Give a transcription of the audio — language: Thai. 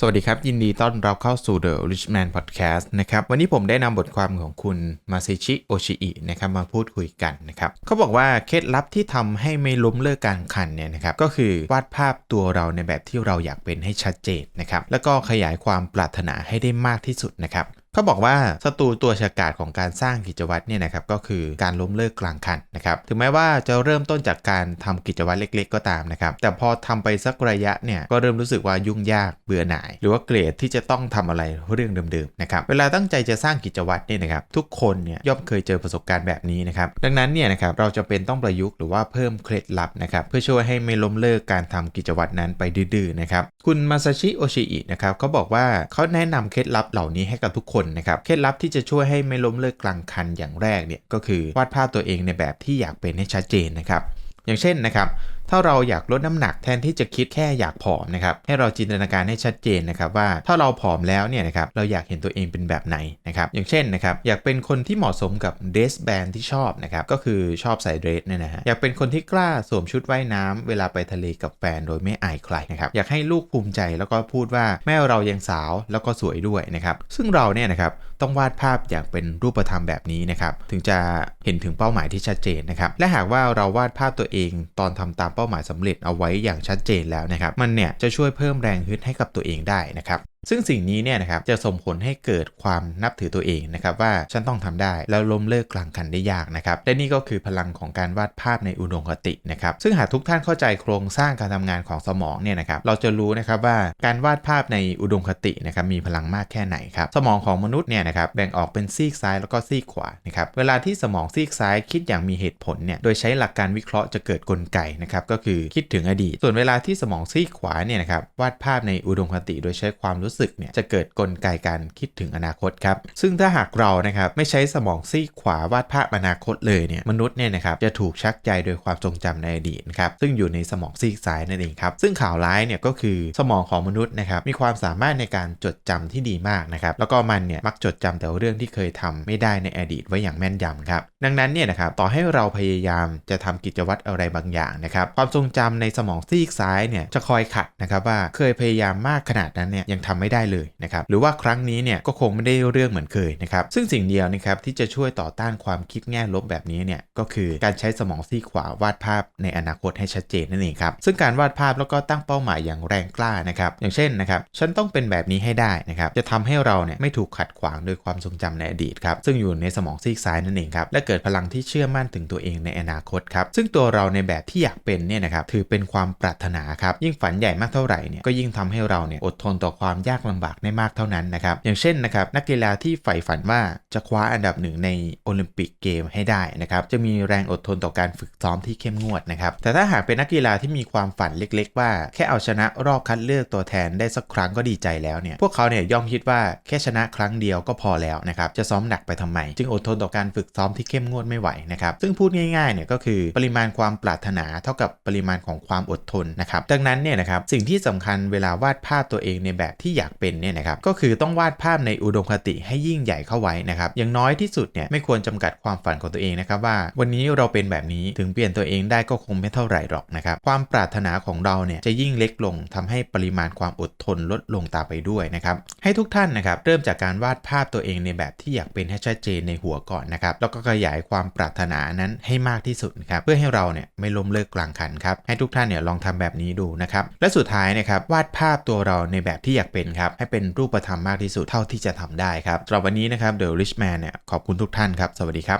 สวัสดีครับ ยินดีต้อนรับเข้าสู่ The Rich Man Podcast นะครับ วันนี้ผมได้นำบทความของคุณมาเซชิโอชิอินะครับมาพูดคุยกันนะครับเขาบอกว่าเคล็ดลับที่ทำให้ไม่ล้มเลิกการขันเนี่ยนะครับก็คือวาดภาพตัวเราในแบบที่เราอยากเป็นให้ชัดเจนนะครับแล้วก็ขยายความปรารถนาให้ได้มากที่สุดนะครับ เขาบอกว่าศัตรูตัวฉกาจของการสร้างกิจวัตรเนี่ยนะครับก็คือการล้มเลิกกลางคันนะครับถึงแม้ว่าจะเริ่มต้นจากการทำกิจวัตรเล็ก ๆ ก็ตามนะครับแต่พอทำไปสักระยะเนี่ยก็เริ่มรู้สึกว่ายุ่งยากเบื่อหน่าย หรือว่าเกลียดที่จะต้องทำอะไรเรื่องเดิมๆนะครับเวลาตั้งใจจะสร้างกิจวัตรเนี่ยนะครับทุกคนเนี่ยย่อมเคยเจอประสบการณ์แบบนี้นะครับดังนั้นเนี่ยนะครับเราจะเป็นต้องประยุกต์หรือว่าเพิ่มเคล็ดลับนะครับเพื่อช่วยให้ไม่ล้มเลิกการทำกิจวัตรนั้นไปดื้อๆนะครับคุณมาซาชิโอชิอินะครับเขาบอกว่าเขาแนะนำเคล็ดลับเหล่านี้ให้กับทุกคนนะครับเคล็ดลับที่จะช่วยให้ไม่ล้มเลิกกลางคันอย่างแรกเนี่ยก็คือวาดภาพตัวเองในแบบที่อยากเป็นให้ชัดเจนนะครับอย่างเช่นนะครับ ถ้าเราอยากลดน้ำหนักแทนที่จะคิดแค่อยากผอมนะครับให้เราจินตนาการให้ชัดเจนนะครับว่าถ้าเราผอมแล้วเนี่ยนะครับเราอยากเห็นตัวเองเป็นแบบไหนนะครับอย่างเช่นนะครับอยากเป็นคนที่เหมาะสมกับเดรสแบนที่ชอบนะครับก็คือชอบใส่เดรสเนี่ยนะฮะอยากเป็นคนที่กล้าสวมชุดว่ายน้ำเวลาไปทะเลกับแฟนโดยไม่อายใครนะครับอยากให้ลูกภูมิใจแล้วก็พูดว่าแม่เรายังสาวแล้วก็สวยด้วยนะครับซึ่งเราเนี่ยนะครับต้องวาดภาพอย่างเป็นรูปธรรมแบบนี้นะครับถึงจะเห็นถึงเป้าหมายที่ชัดเจนนะครับและหากว่าเราวาดภาพตัวเองตอนทำตามเป้าหมายสำเร็จเอาไว้อย่างชัดเจนแล้วนะครับมันเนี่ยจะช่วยเพิ่มแรงฮึดให้กับตัวเองได้นะครับ ซึ่งสิ่งนี้เนี่ยนะครับจะส่งผลให้เกิดความนับถือตัวเองนะครับว่าฉันต้องทำได้แล้วล้มเลิกกลางคันได้ยากนะครับและนี่ก็คือพลังของการวาดภาพในอุดมคตินะครับซึ่งหากทุกท่านเข้าใจโครงสร้างการทำงานของสมองเนี่ยนะครับเราจะรู้นะครับว่าการวาดภาพในอุดมคตินะครับมีพลังมากแค่ไหนครับสมองของมนุษย์เนี่ยนะครับแบ่งออกเป็นซีกซ้ายแล้วก็ซีกขวานะครับเวลาที่สมองซีกซ้ายคิดอย่างมีเหตุผลเนี่ยโดยใช้หลักการวิเคราะห์จะเกิดกลไกนะครับก็คือคิดถึงอดีต ส่วนเวลาที่สมองซีกขวาเนี่ยนะครับวาดภาพในอุดมคติ โดยใช้ความรู้สึกเนี่ยจะเกิดกลไกการคิดถึงอนาคตครับ ซึ่งถ้าหากเรานะครับไม่ใช้สมองซีกขวาวาดภาพอนาคตเลยเนี่ยมนุษย์เนี่ยนะครับจะถูกชักใจโดยความทรงจำในอดีตนะครับซึ่งอยู่ในสมองซีกซ้ายนั่นเองครับซึ่งข่าวร้ายเนี่ยก็คือสมองของมนุษย์นะครับมีความสามารถในการจดจำที่ดีมากนะครับแล้วก็มันเนี่ยมักจดจำแต่เรื่องที่เคยทำไม่ได้ในอดีตไว้อย่างแม่นยำครับดังนั้นเนี่ยนะครับต่อให้เราพยายามจะทำกิจวัตรอะไรบางอย่างนะครับความทรงจำในสมองซีกซ้ายเนี่ยจะคอยขัดนะครับว่าเคยพยายามมากขนาดนั้นเนี่ยยังทำไไม่ได้เลยนะครับหรือว่าครั้งนี้เนี่ยก็คงไม่ได้เรื่องเหมือนเคยนะครับซึ่งสิ่งเดียวนะครับที่จะช่วยต่อต้านความคิดแง่ลบแบบนี้เนี่ยก็คือการใช้สมองซีขวาวาดภาพในอนาคตให้ชัดเจนนั่นเองครับซึ่งการวาดภาพแล้วก็ตั้งเป้าหมายอย่างแรงกล้านะครับอย่างเช่นนะครับฉันต้องเป็นแบบนี้ให้ได้นะครับจะทำให้เราเนี่ยไม่ถูกขัดขวางโดยความทรงจำในอดีตครับซึ่งอยู่ในสมองซีกซ้ายนั่นเองครับและเกิดพลังที่เชื่อมั่นถึงตัวเองในอนาคตครับซึ่งตัวเราในแบบที่อยากเป็นเนี่ยนะครับถือเป็นความปรารถนาครับยิ่งฝันใหญ่มากเท่าไหร่เนี่ยก็ยิ่งทำให้เราเนี่ยอดทนต่อความยากากลำบากได้มากเท่านั้นนะครับ อย่างเช่นนะครับนักกีฬาที่ใฝ่ฝันว่าจะคว้าอันดับหนึ่งในโอลิมปิกเกมให้ได้นะครับจะมีแรงอดทนต่อการฝึกซ้อมที่เข้มงวดนะครับแต่ถ้าหากเป็นนักกีฬาที่มีความฝันเล็ก ๆ ว่า แค่เอาชนะรอบคัดเลือกตัวแทนได้สักครั้งก็ดีใจแล้วเนี่ยพวกเขาเนี่ยย่อมคิดว่าแค่ชนะครั้งเดียวก็พอแล้วนะครับจะซ้อมหนักไปทำไม จึงอดทนต่อการฝึกซ้อมที่เข้มงวดไม่ไหวนะครับซึ่งพูดง่ายๆเนี่ยก็คือปริมาณความปรารถนาเท่ากับปริมาณของความอดทนนะครับดังนั้นเนี่ยนะครับสิ่งที่สำคัญเวลาวาดภาพตัวเองในแบบที่อยากเป็นเนี่ยนะครับก็คือต้องวาดภาพในอุดมคติให้ยิ่งใหญ่เข้าไว้นะครับอย่างน้อยที่สุดเนี่ยไม่ควรจำกัดความฝันของตัวเองนะครับว่า วันนี้เราเป็นแบบนี้ถึงเปลี่ยนตัวเองได้ก็คงไม่เท่าไหร่หรอกนะครับความปรารถนาของเราเนี่ยจะยิ่งเล็กลงทำให้ปริมาณความอดทนลดลงตามไปด้วยนะครับให้ทุกท่านนะครับเริ่มจากการวาดภาพตัวเองในแบบที่อยากเป็นให้ชัดเจนในหัวก่อนนะครับแล้วก็ขยายความปรารถนานั้นให้มากที่สุดนะครับเพื่อให้เราเนี่ยไม่ล้มเลิกกลางคันครับให้ทุกท่านเนี่ยลองทำแบบนี้ดูนะครับและสุดท้ายนะครับวาดภาพตัวเราในแบบที่อยากเป็นครับให้เป็นรูปธรรมมากที่สุดเท่าที่จะทำได้ครับสำหรับวันนี้นะครับเดอะริชแมนเนี่ยขอบคุณทุกท่านครับ สวัสดีครับ